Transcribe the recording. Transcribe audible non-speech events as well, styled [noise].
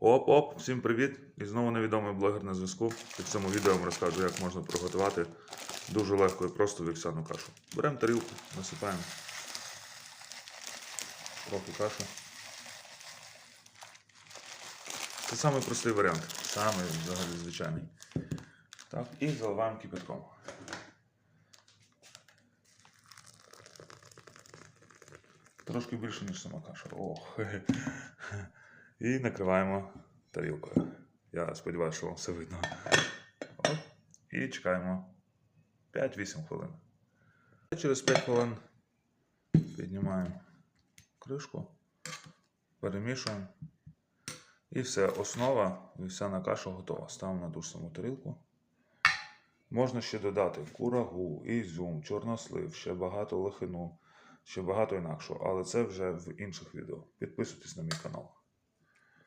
Оп-оп, всім привіт! І знову невідомий блогер на зв'язку. І в цьому відео я вам розкажу, як можна приготувати дуже легко і просто вівсяну кашу. Беремо тарілку, насипаємо трохи каші. Це самий простий варіант, самий взагалі звичайний. Так, і заливаємо кипятком. Трошки більше, ніж сама каша. Ох. [laughs] І накриваємо тарілкою. Я сподіваюся, що вам все видно. Оп. І чекаємо 5-8 хвилин. Через 5 хвилин піднімаємо кришку, перемішуємо. І все, основа, вівсяна каша готова. Ставимо на ту ж саму тарілку. Можна ще додати курагу, ізюм, чорнослив, ще багато лохину, ще багато інакшого, але це вже в інших відео. Підписуйтесь на мій канал.